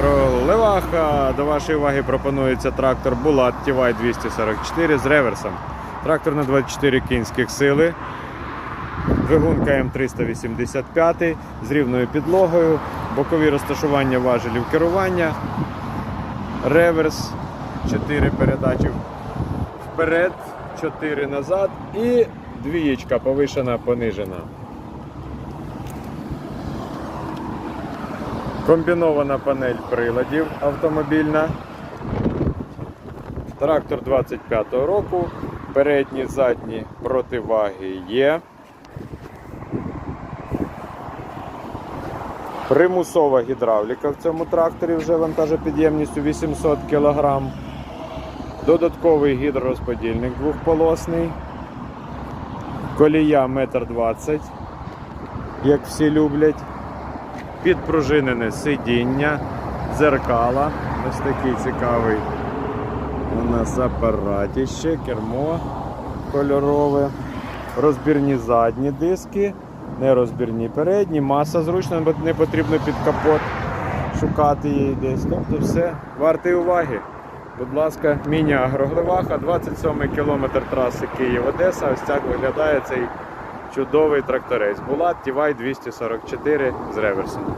Агро Леваха. До вашої уваги пропонується трактор Булат TY 244 з реверсом. Трактор на 24 кінських сили. Двигун КМ385 з рівною підлогою, бокові розташування важелів керування, реверс, 4 передачі вперед, 4 назад і двієчка повишена, понижена. Комбінована панель приладів автомобільна. Трактор 25-го року. Передні, задні противаги є. Примусова гідравліка в цьому тракторі вже вантажопідємністю 800 кг. Додатковий гідророзподільник двохполосний. Колія 1,20 м, як всі люблять підпружинене сидіння, дзеркала. Ось такий цікавий у нас апаратіще, кермо кольорове, розбірні задні диски, нерозбірні передні, маса зручна, не потрібно під капот шукати її десь. Тобто все варте уваги. Будь ласка, міні-агроглеваха, 27 кілометр траси Київ-Одеса. Ось так виглядає цей чудовий тракторець. Булат Тівай 244 з реверсом.